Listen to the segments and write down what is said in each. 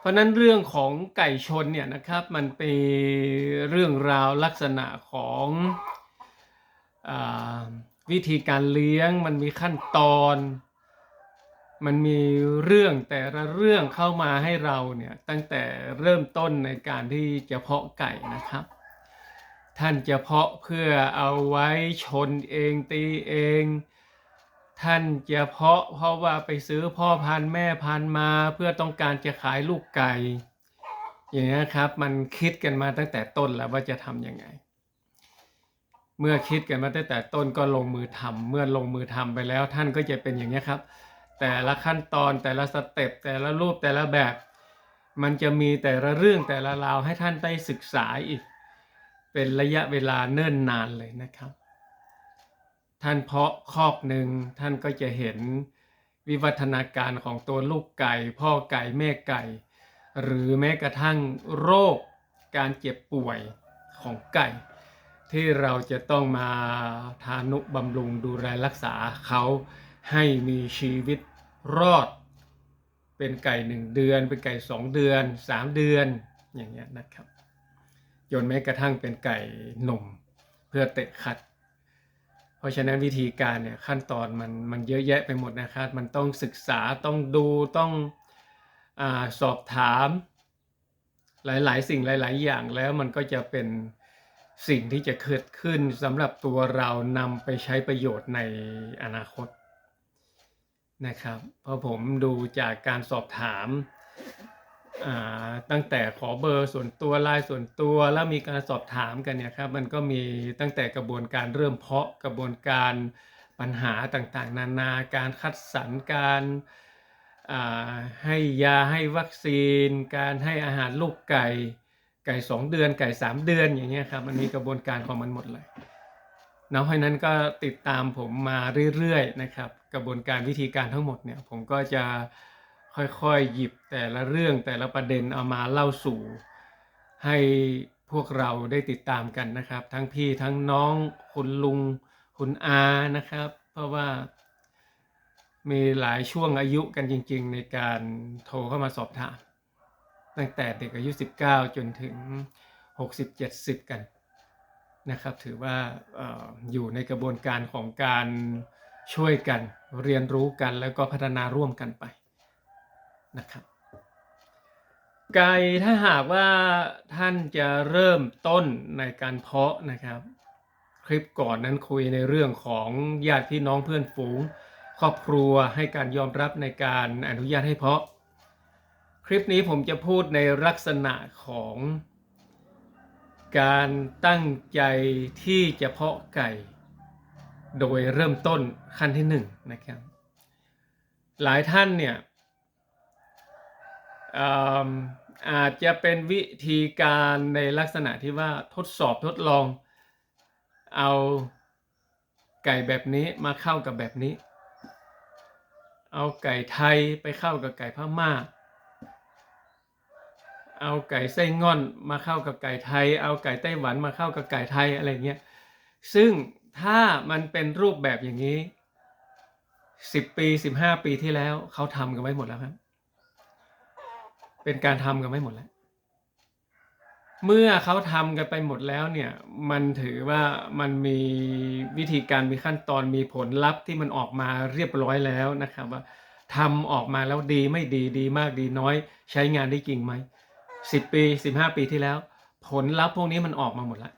เพราะนั้นเรื่องของไก่ชนเนี่ยนะครับมันเป็นเรื่องราวลักษณะของอวิธีการเลี้ยง มันมีขั้นตอน มันมีเรื่องแต่ละเรื่องเข้ามาให้เราเนี่ยตั้งแต่เริ่มต้นในการที่จะเพาะไก่นะครับ ท่านจะเพาะเพื่อเอาไว้ชนเองตีเอง ท่านจะเพาะเพราะว่าไปซื้อพ่อพันธุ์แม่พันธุ์มาเพื่อต้องการจะขายลูกไก่ อย่างนี้ครับ มันคิดกันมาตั้งแต่ต้นแล้วว่าจะทำยังไง เมื่อคิดกันมาตั้งแต่ต้นก็ลงมือทำเมื่อลงมือทำไปแล้วท่านก็จะเป็นอย่างนี้ครับ แต่ละขั้นตอนแต่ละสเต็ปแต่ละรูปแต่ละแบบ มันจะมีแต่ละเรื่องแต่ละราวให้ท่านได้ศึกษาอีก เป็นระยะเวลาเนิ่นนานเลยนะครับ ท่านเพาะคอกหนึ่งท่านก็จะเห็นวิวัฒนาการของตัวลูกไก่ พ่อไก่แม่ไก่ หรือแม้กระทั่งโรคการเจ็บป่วยของไก่ ที่เราจะต้องมาทานุบำรุงดูแลรักษาเขาให้มีชีวิตรอด เป็นไก่หนึ่งเดือน เป็นไก่สองเดือนสามเดือนอย่างเงี้ยนะครับจนแม้กระทั่งเป็นไก่หนุ่มเพื่อเตะขัด เพราะฉะนั้นวิธีการเนี่ยขั้นตอนมันมันเยอะแยะไปหมดนะครับ มันต้องศึกษาต้องดูต้องอสอบถาม หลายๆ สิ่งหลาย ๆ อย่างแล้วมันก็จะเป็นสิ่งที่จะเกิดขึ้นสำหรับตัวเรานำไปใช้ประโยชน์ในอนาคตนะครับ เพราะผมดูจากการสอบถาม ตั้งแต่ขอเบอร์ส่วนตัวไลน์ส่วนตัวแล้วมีการสอบถามกันเนี่ยครับมันก็มีตั้งแต่กระบวนการเริ่มเพาะกระบวนการปัญหาต่างๆ นานาการคัดสรรการให้ยาให้วัคซีน การให้อาหารลูกไก่ไก่สองเดือนไก่สามเดือนอย่างเงี้ยครับมันมีกระบวนการของมันหมดเลยนะเพราะนั้นก็ติดตามผมมาเรื่อยๆนะครับ กระบวนการวิธีการทั้งหมดเนี่ยผมก็จะ ค่อยๆหยิบแต่ละเรื่องแต่ละประเด็นเอามาเล่าสู่ให้พวกเราได้ติดตามกันนะครับ ทั้งพี่ทั้งน้องคุณลุงคุณอานะครับ เพราะว่ามีหลายช่วงอายุกันจริง ๆ ในการโทรเข้ามาสอบถาม ตั้งแต่เด็กอายุ 19 จนถึง 60-70 กันนะครับ ถือว่าออยู่ในกระบวนการของการช่วยกันเรียนรู้กันแล้วก็พัฒนาร่วมกันไป นะครับ ไก่ถ้าหากว่าท่านจะเริ่มต้นในการเพาะนะครับ คลิปก่อนนั้นคุยในเรื่องของญาติพี่น้องเพื่อนฝูง ครอบครัวให้การยอมรับในการอนุญาตให้เพาะ คลิปนี้ผมจะพูดในลักษณะของการตั้งใจที่จะเพาะไก่ โดยเริ่มต้นขั้นที่หนึ่งนะครับ หลายท่านเนี่ย อาจจะเป็นวิธีการในลักษณะที่ว่าทดสอบทดลอง เอาไก่แบบนี้มาเข้ากับแบบนี้ เอาไก่ไทยไปเข้ากับไก่พม่า เอาไก่ไส้ง่อนมาเข้ากับไก่ไทย เอาไก่ไต้หวันมาเข้ากับไก่ไทยอะไรเงี้ย ซึ่งถ้ามันเป็นรูปแบบอย่างนี้สิบปีสิบห้าปีที่แล้วเขาทำกันไว้หมดแล้วครับ เป็นการทำกันไว้หมดแล้ว เมื่อเขาทำกันไปหมดแล้วเนี่ย มันถือว่ามันมีวิธีการมีขั้นตอนมีผลลัพธ์ที่มันออกมาเรียบร้อยแล้วนะครับว่าทำออกมาแล้วดีไม่ดีดีมากดีน้อย ใช้งานได้จริงไหมสิบปีสิบห้าปีที่แล้ว ผลลัพธ์พวกนี้มันออกมาหมดแล้ว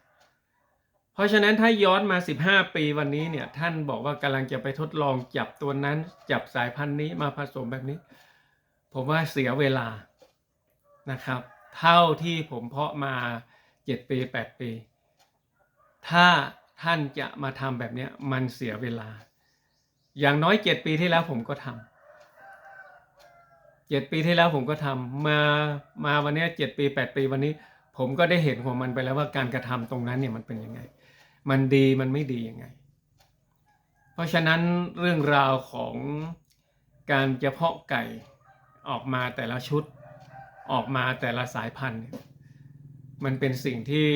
เพราะฉะนั้นถ้าย้อนมา 15 ปีวันนี้เนี่ยท่านบอกว่ากำลังจะไปทดลองจับตัวนั้น จับสายพันธุ์นี้มาผสมแบบนี้ ผมว่าเสียเวลา นะครับ เท่าที่ผมเพาะมา7ปี8ปี ถ้าท่านจะมาทำแบบนี้มันเสียเวลา อย่างน้อย7ปีที่แล้วผมก็ทำเจ็ดปีที่แล้วผมก็ทำมามาวันนี้เจ็ดปีแปดปีวันนี้ ผมก็ได้เห็นของมันไปแล้วว่าการกระทำตรงนั้นเนี่ยมันเป็นยังไง มันดีมันไม่ดียังไง เพราะฉะนั้นเรื่องราวของการจะเพาะไก่ออกมาแต่ละชุด ออกมาแต่ละสายพันธุ์ มันเป็นสิ่งที่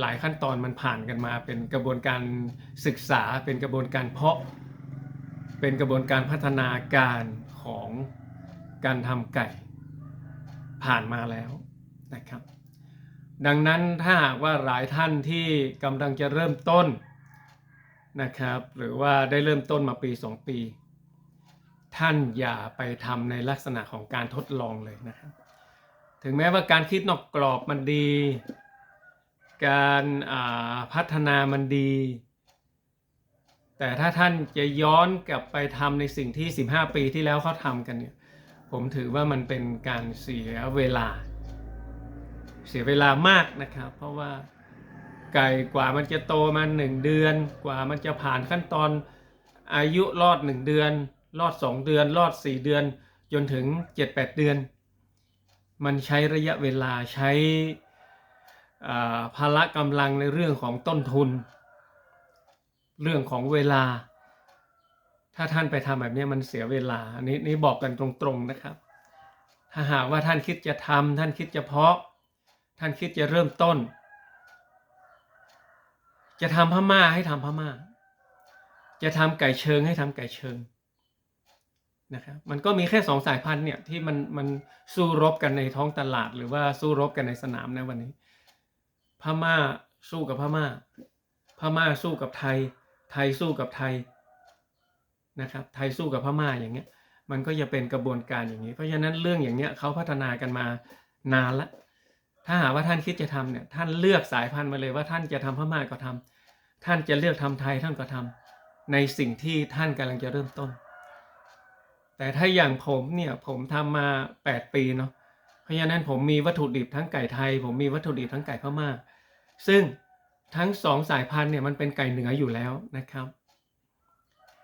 หลายขั้นตอนมันผ่านกันมา เป็นกระบวนการศึกษา เป็นกระบวนการเพาะ เป็นกระบวนการพัฒนาการของการทำไก่ผ่านมาแล้วนะครับ ดังนั้นถ้าหากว่าหลายท่านที่กำลังจะเริ่มต้นนะครับ หรือว่าได้เริ่มต้นมาปี 2 ปี ท่านอย่าไปทำในลักษณะของการทดลองเลยนะครับ ถึงแม้ว่าการคิดนอกกรอบมันดี การพัฒนามันดี แต่ถ้าท่านจะย้อนกลับไปทำในสิ่งที่ 15 ปีที่แล้วเขาทำกันเนี่ยผมถือว่ามันเป็นการเสียเวลา เสียเวลามากนะครับ เพราะว่าไก่กว่ามันจะโตมาหนึ่งเดือน กว่ามันจะผ่านขั้นตอนอายุรอดหนึ่งเดือน รอดสองเดือน รอดสี่เดือน จนถึงเจ็ดแปดเดือน มันใช้ระยะเวลาใช้พละกำลังในเรื่องของต้นทุน เรื่องของเวลา ถ้าท่านไปทำแบบนี้มันเสียเวลาอันนี้นี่บอกกันตรงๆนะครับ ถ้าหากว่าท่านคิดจะทำท่านคิดจะเพาะ ท่านคิดจะเริ่มต้น จะทำพม่าให้ทำพม่า จะทำไก่เชิงให้ทำไก่เชิง นะครับมันก็มีแค่สองสายพันธุ์เนี่ยที่มันมันสู้รบกันในท้องตลาด หรือว่าสู้รบกันในสนามในวันนี้ พม่าสู้กับพม่า พม่าสู้กับไทย ไทยสู้กับไทยนะครับ ไทยสู้กับพม่าอย่างเงี้ย มันก็จะเป็นกระบวนการอย่างนี้ เพราะฉะนั้นเรื่องอย่างเนี้ยเขาพัฒนากันมานานละ ถ้าหากว่าท่านคิดจะทำเนี่ยท่านเลือกสายพันธุ์มาเลยว่าท่านจะทำพม่าก็ทำท่านจะเลือกทำไทยท่านก็ทำในสิ่งที่ท่านกำลังจะเริ่มต้น แต่ถ้าอย่างผมเนี่ยผมทำมา 8 ปีเนาะเพราะฉะนั้นผมมีวัตถุดิบทั้งไก่ไทย ผมมีวัตถุดิบทั้งไก่พม่าซึ่งทั้งสองสายพันธุ์เนี่ยมันเป็นไก่เหนืออยู่แล้วนะครับ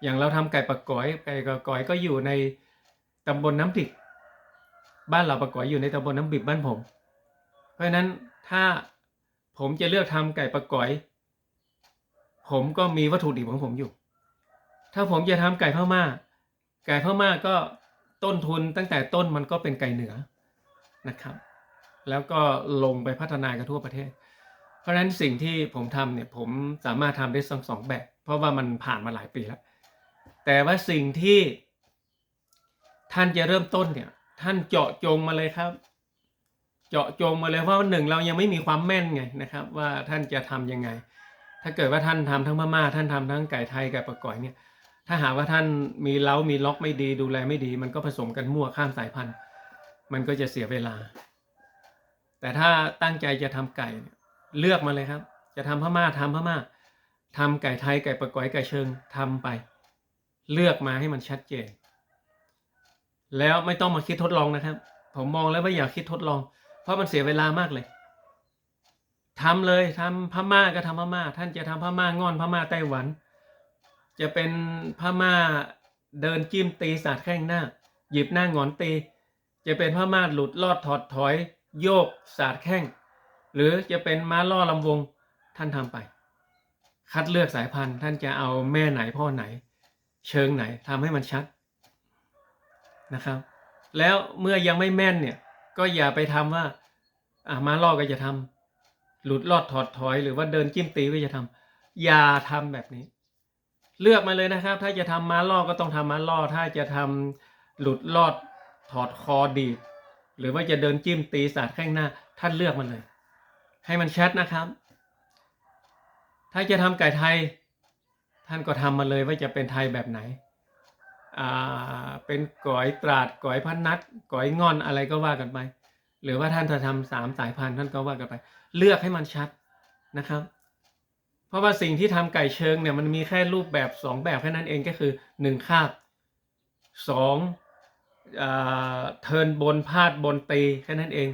อย่างเราทำไก่ปะก๋อยไก่ปะก๋อยก็อยู่ในตำบลน้ำดิบบ้านเราปะก๋อยอยู่ในตำบลน้ำบิบบ้านผม เพราะฉะนั้นถ้าผมจะเลือกทำไก่ปะก๋อย ผมก็มีวัตถุดิบของผมอยู่ ถ้าผมจะทำไก่พม่า ไก่พม่าก็ต้นทุนตั้งแต่ต้นมันก็เป็นไก่เหนือนะครับ แล้วก็ลงไปพัฒนากันทั่วประเทศ เพราะฉะนั้นสิ่งที่ผมทำเนี่ยผมสามารถทำได้ทั้งสองแบบ เพราะว่ามันผ่านมาหลายปีแล้ว แต่ว่าสิ่งที่ท่านจะเริ่มต้นเนี่ยท่านเจาะจงมาเลยครับ เจาะจงมาเลยเพราะว่าหนึ่งเรายังไม่มีความแม่นไงนะครับ ว่าท่านจะทำยังไง ถ้าเกิดว่าท่านทำทั้งพม่าท่านทำทั้งไก่ไทยไก่ปะก่อยเนี่ย ถ้าหากว่าท่านมีเล้ามีล็อกไม่ดี ดูแลไม่ดี มันก็ผสมกันมั่วข้ามสายพันธุ์ มันก็จะเสียเวลา แต่ถ้าตั้งใจจะทำไก่เนี่ยเลือกมาเลยครับ จะทำพม่าทำพม่าทำไก่ไทยไก่ปะกอยไก่เชิงทำไป เลือกมาให้มันชัดเจน แล้วไม่ต้องมาคิดทดลองนะครับ ผมมองแล้วว่าอย่าคิดทดลอง เพราะมันเสียเวลามากเลยทำเลยทำพม่าก็ทำพม่า ท่านจะทำพม่างอนพม่าไต้หวัน จะเป็นพม่าเดินจิ้มตีสาดแข้งหน้า หยิบหน้างอนตี จะเป็นพม่าหลุดลอดถอดถอย โยกสาดแข้ง หรือจะเป็นม้าล่อลำวงท่านทำไป คัดเลือกสายพันธุ์ท่านจะเอาแม่ไหนพ่อไหน เชิงไหนทำให้มันชัดนะครับ แล้วเมื่อยังไม่แม่นเนี่ยก็อย่าไปทำว่าอะม้าล่อก็จะทำหลุดลอดถอดถอย หรือว่าเดินจิ้มตีก็จะทำอย่าทำแบบนี้ เลือกมาเลยนะครับ ถ้าจะทำม้าล่อก็ต้องทำม้าล่อ ถ้าจะทำหลุดลอดถอดคอดีดหรือว่าจะเดินจิ้มตีสาดแข้งหน้า ท่านเลือกมันเลย ให้มันชัดนะครับ ถ้าจะทำไก่ไทย ท่านก็ทำมาเลยว่าจะเป็นไทยแบบไหนอ่าเป็นก๋อยตราดก๋อยพันนัดก๋อยงอนอะไรก็ว่ากันไป หรือว่าท่านจะทำสามสายพันธุ์ท่านก็ว่ากันไป เลือกให้มันชัดนะครับ เพราะว่าสิ่งที่ทำไก่เชิงเนี่ยมันมีแค่รูปแบบสองแบบแค่นั้นเองก็คือหนึ่งคาบสองอ่าเทินบนพาดบนตีแค่นั้นเอง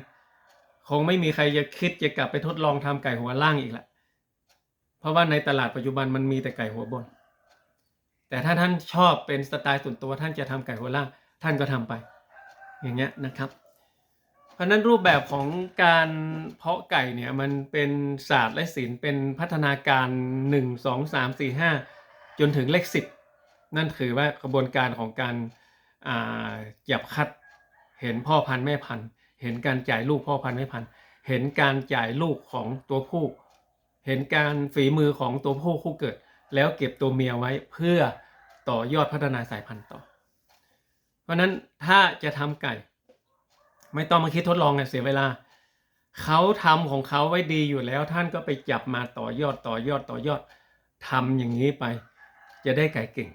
คงไม่มีใครจะคิดจะกลับไปทดลองทำไก่หัวล่างอีกละเพราะว่าในตลาดปัจจุบันมันมีแต่ไก่หัวบน แต่ถ้าท่านชอบเป็นสไตล์ส่วนตัวท่านจะทำไก่หัวล่าง ท่านก็ทำไป อย่างเงี้ยนะครับ เพราะนั้นรูปแบบของการเพาะไก่เนี่ยมันเป็นศาสตร์และศิลป์เป็นพัฒนาการหนึ่งสองสามสี่ห้าจนถึงเลขสิบนั่นคือว่ากระบวนการของการจับคัดเห็นพ่อพันธุ์แม่พันธุ์ เห็นการจ่ายลูกพ่อพันธุ์แม่พันธุ์ เห็นการจ่ายลูกของตัวผู้ เห็นการฝีมือของตัวผู้คู่เกิด แล้วเก็บตัวเมียไว้เพื่อต่อยอดพัฒนาสายพันธุ์ต่อ เพราะฉะนั้นถ้าจะทำไก่ ไม่ต้องมาคิดทดลองไงเสียเวลา เขาทำของเขาไว้ดีอยู่แล้วท่านก็ไปจับมาต่อยอดต่อยอดต่อยอดทำอย่างนี้ไป จะได้ไก่เก่ง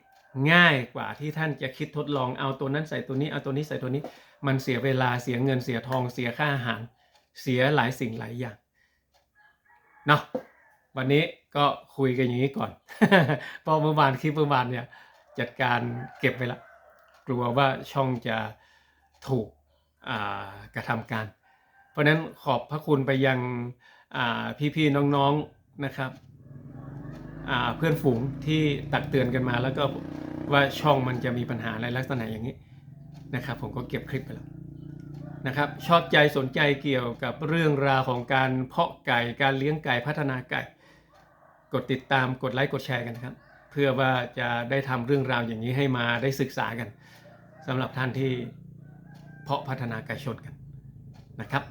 ง่ายกว่าที่ท่านจะคิดทดลองเอาตัวนั้นใส่ตัวนี้เอาตัวนี้ใส่ตัวนี้ มันเสียเวลาเสียเงินเสียทองเสียค่าอาหาร เสียหลายสิ่งหลายอย่างเนาะวันนี้ก็คุยกันอย่างนี้ก่อนเพราะเมื่อวานคลิปเมื่อวานเนี่ยจัดการเก็บไว้ละกลัวว่าช่องจะถูก กระทำการ เพราะฉะนั้นขอบพระคุณไปยังพี่ๆน้องๆนะครับเพื่อนฝูงที่ตักเตือนกันมาแล้วก็ว่าช่องมันจะมีปัญหาอะไรลักษณะอย่างนี้นะครับ ผมก็เก็บคลิปไปแล้วนะครับชอบใจสนใจเกี่ยวกับเรื่องราวของการเพาะไก่การเลี้ยงไก่พัฒนาไก่ กดติดตามกดไลค์กดแชร์กันนะครับ เพื่อว่าจะได้ทำเรื่องราวอย่างนี้ให้มาได้ศึกษากันสำหรับท่านที่ เพาะพัฒนากายชนกันนะครับ